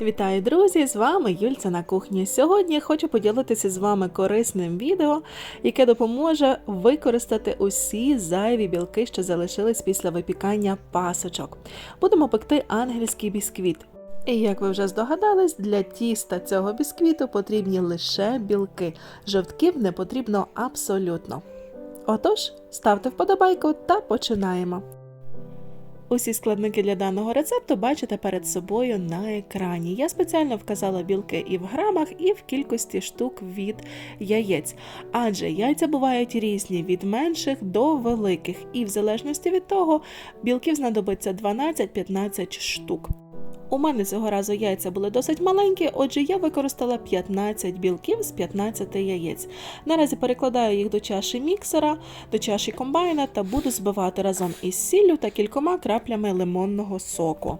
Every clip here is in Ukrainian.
Вітаю, друзі! З вами Юльця на кухні. Сьогодні хочу поділитися з вами корисним відео, яке допоможе використати усі зайві білки, що залишились після випікання пасочок. Будемо пекти ангельський бісквіт. І як ви вже здогадались, для тіста цього бісквіту потрібні лише білки. Жовтків не потрібно абсолютно. Отож, ставте вподобайку та починаємо. Усі складники для даного рецепту бачите перед собою на екрані. Я спеціально вказала білки і в грамах, і в кількості штук від яєць, адже яйця бувають різні від менших до великих, і в залежності від того білків знадобиться 12-15 штук. У мене цього разу яйця були досить маленькі, отже, я використала 15 білків з 15 яєць. Наразі перекладаю їх до чаші міксера, до чаші комбайна та буду збивати разом із сіллю та кількома краплями лимонного соку.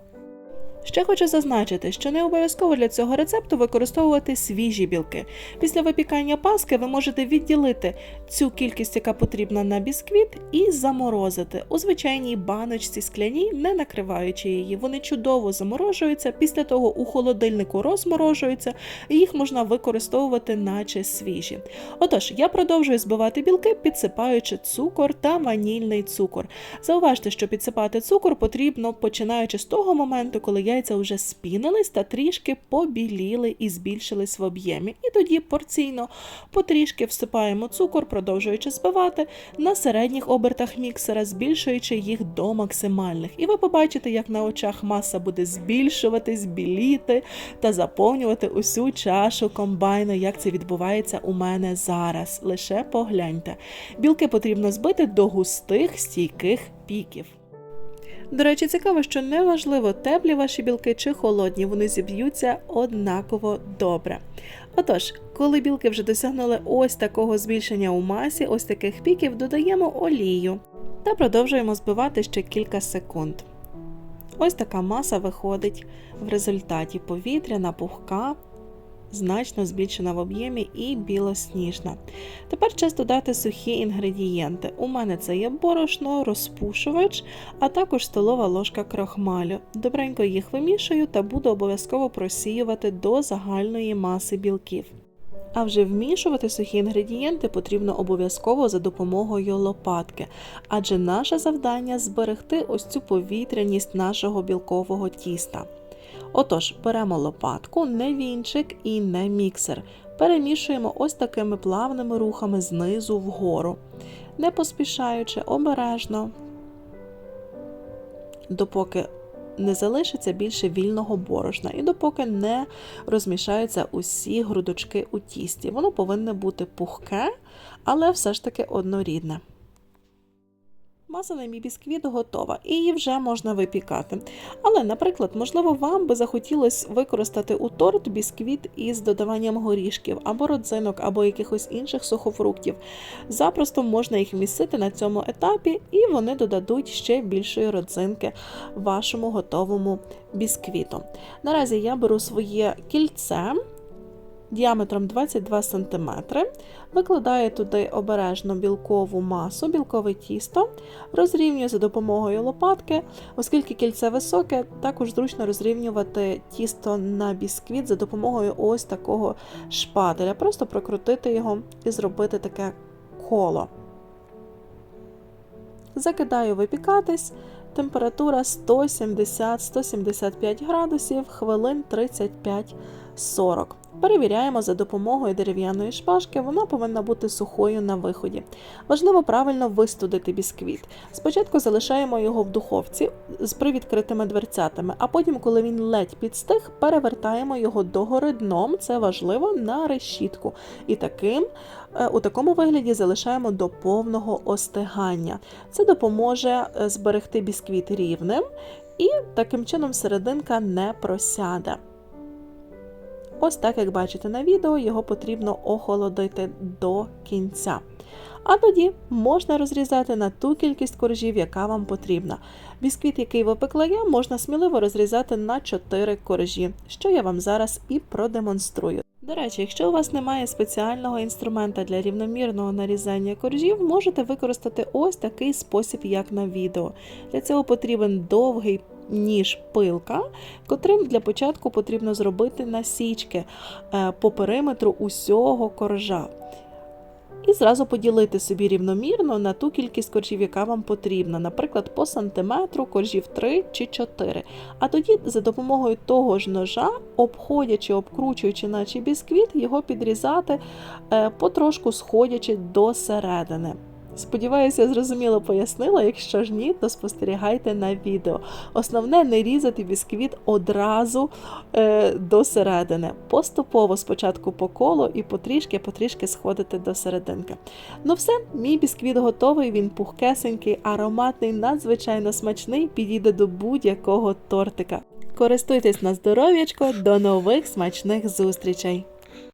Ще хочу зазначити, що не обов'язково для цього рецепту використовувати свіжі білки. Після випікання паски ви можете відділити цю кількість, яка потрібна на бісквіт, і заморозити у звичайній баночці скляній, не накриваючи її. Вони чудово заморожуються, після того у холодильнику розморожуються, і їх можна використовувати наче свіжі. Отож, я продовжую збивати білки, підсипаючи цукор та ванільний цукор. Зауважте, що підсипати цукор потрібно починаючи з того моменту, коли яйця вже спінились та трішки побіліли і збільшились в об'ємі. І тоді порційно потрішки всипаємо цукор, продовжуючи збивати на середніх обертах міксера, збільшуючи їх до максимальних. І ви побачите, як на очах маса буде збільшуватись, біліти та заповнювати усю чашу комбайну, як це відбувається у мене зараз. Лише погляньте. Білки потрібно збити до густих стійких піків. До речі, цікаво, що неважливо, теплі ваші білки чи холодні, вони зіб'ються однаково добре. Отож, коли білки вже досягнули ось такого збільшення у масі, ось таких піків, додаємо олію та продовжуємо збивати ще кілька секунд. Ось така маса виходить в результаті повітряна, пухка, значно збільшена в об'ємі і білосніжна. Тепер час додати сухі інгредієнти. У мене це є борошно, розпушувач, а також столова ложка крохмалю. Добренько їх вимішую та буду обов'язково просіювати до загальної маси білків. А вже вмішувати сухі інгредієнти потрібно обов'язково за допомогою лопатки, адже наше завдання зберегти ось цю повітряність нашого білкового тіста. Отож, беремо лопатку, не вінчик і не міксер. Перемішуємо ось такими плавними рухами знизу вгору, не поспішаючи обережно, допоки не залишиться більше вільного борошна і допоки не розмішаються усі грудочки у тісті. Воно повинне бути пухке, але все ж таки однорідне. Маса мій бісквіт готова, і її вже можна випікати. Але, наприклад, можливо, вам би захотілося використати у торт бісквіт із додаванням горішків або родзинок, або якихось інших сухофруктів. Запросто можна їх місити на цьому етапі, і вони додадуть ще більшої родзинки вашому готовому бісквіту. Наразі я беру своє кільце діаметром 22 см, викладаю туди обережно білкову масу, білкове тісто, розрівнюю за допомогою лопатки, оскільки кільце високе, також зручно розрівнювати тісто на бісквіт за допомогою ось такого шпателя. Просто прокрутити його і зробити таке коло. Закидаю випікатись. Температура 170-175 градусів, хвилин 35-40. Перевіряємо за допомогою дерев'яної шпажки, вона повинна бути сухою на виході. Важливо правильно вистудити бісквіт. Спочатку залишаємо його в духовці з привідкритими дверцятами, а потім, коли він ледь підстиг, перевертаємо його догори дном, це важливо, на решітку. І таким, е, у такому вигляді залишаємо до повного остигання. Це допоможе е, зберегти бісквіт рівним і таким чином серединка не просяде. Ось так, як бачите на відео, його потрібно охолодити до кінця. А тоді можна розрізати на ту кількість коржів, яка вам потрібна. Бісквіт, який випекла я, можна сміливо розрізати на 4 коржі, що я вам зараз і продемонструю. До речі, якщо у вас немає спеціального інструмента для рівномірного нарізання коржів, можете використати ось такий спосіб, як на відео. Для цього потрібен довгий ніж пилка, котрим для початку потрібно зробити насічки е, по периметру усього коржа. І зразу поділити собі рівномірно на ту кількість коржів, яка вам потрібна, наприклад, по сантиметру коржів 3 чи 4. А тоді за допомогою того ж ножа, обходячи, обкручуючи, наче бісквіт, його підрізати, е, потрошку сходячи до середини. Сподіваюся, зрозуміло пояснила. Якщо ж ні, то спостерігайте на відео. Основне не різати бісквіт одразу е, до середини. Поступово спочатку по колу і потрішки-потрішки сходити до серединки. Ну все, мій бісквіт готовий, він пухкесенький, ароматний, надзвичайно смачний, підійде до будь-якого тортика. Користуйтесь на здоров'ячко, до нових смачних зустрічей!